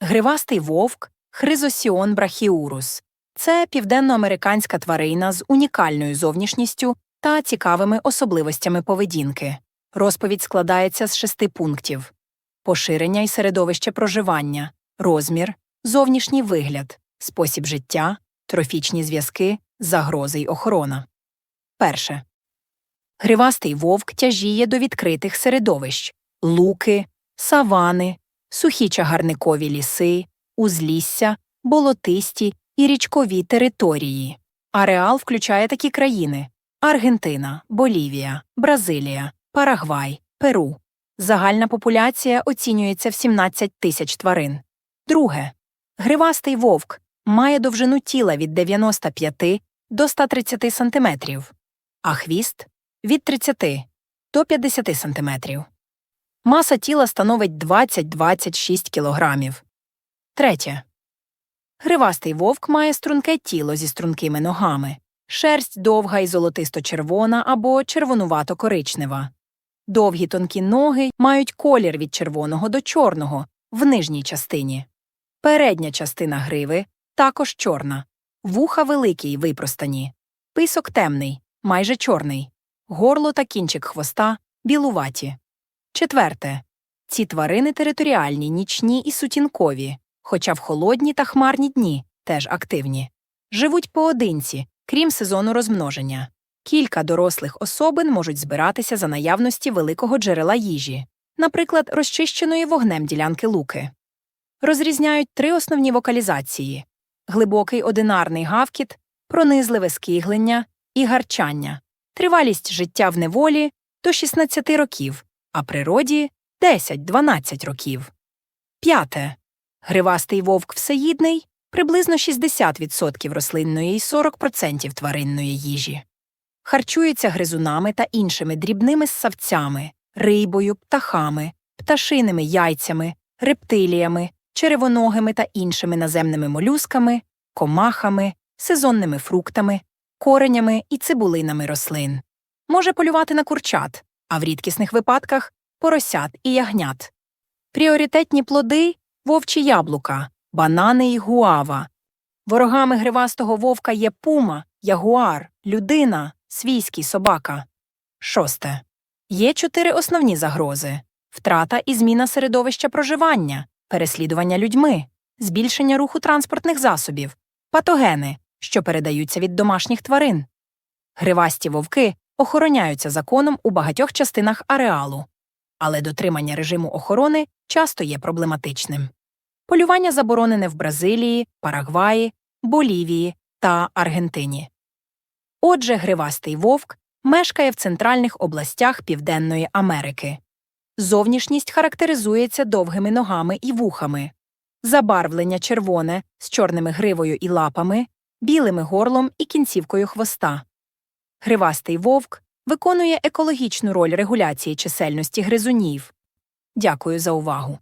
Гривастий вовк Хризосіон брахіурус. Це південноамериканська тварина з унікальною зовнішністю та цікавими особливостями поведінки. Розповідь складається з шести пунктів: поширення і середовище проживання, розмір, зовнішній вигляд, спосіб життя, трофічні зв'язки, загрози й охорона. Перше. Гривастий вовк тяжіє до відкритих середовищ луки, савани, сухі чагарникові ліси, узлісся, болотисті і річкові території. Ареал включає такі країни Аргентина, Болівія, Бразилія, Парагвай, Перу. Загальна популяція оцінюється в 17 тисяч тварин. Друге. Гривастий вовк має довжину тіла від 95 до 130 см, а хвіст від 30 до 50 см. Маса тіла становить 20-26 кг. Третє. Гривастий вовк має струнке тіло зі стрункими ногами, шерсть довга і золотисто-червона або червонувато-коричнева. Довгі тонкі ноги мають колір від червоного до чорного в нижній частині. Передня частина гриви також чорна, вуха великі й випростані, писок темний, майже чорний, горло та кінчик хвоста білуваті. Четверте. Ці тварини територіальні, нічні і сутінкові, хоча в холодні та хмарні дні теж активні. Живуть поодинці, крім сезону розмноження. Кілька дорослих особин можуть збиратися за наявності великого джерела їжі, наприклад, розчищеної вогнем ділянки луки. Розрізняють три основні вокалізації глибокий одинарний гавкіт, пронизливе скиглення і гарчання, тривалість життя в неволі до 16 років, а природі 10-12 років. П'яте. Гривастий вовк всеїдний приблизно 60% рослинної і 40% тваринної їжі. Харчується гризунами та іншими дрібними ссавцями, рибою, птахами, пташиними яйцями, рептиліями, черевоногими та іншими наземними молюсками, комахами, сезонними фруктами, коренями і цибулинами рослин. Може полювати на курчат, а в рідкісних випадках поросят і ягнят. Пріоритетні плоди вовчі яблука, банани і гуава. Ворогами гривастого вовка є пума, ягуар, людина, свійський собака. Шосте. Є чотири основні загрози втрата і зміна середовища проживання, переслідування людьми, збільшення руху транспортних засобів, патогени, що передаються від домашніх тварин. Гривасті вовки охороняються законом у багатьох частинах ареалу, але дотримання режиму охорони часто є проблематичним. Полювання заборонене в Бразилії, Парагваї, Болівії та Аргентині. Отже, гривастий вовк мешкає в центральних областях Південної Америки. Зовнішність характеризується довгими ногами і вухами, забарвлення червоне з чорними гривою і лапами, білими горлом і кінцівкою хвоста. Гривастий вовк виконує екологічну роль регуляції чисельності гризунів. Дякую за увагу.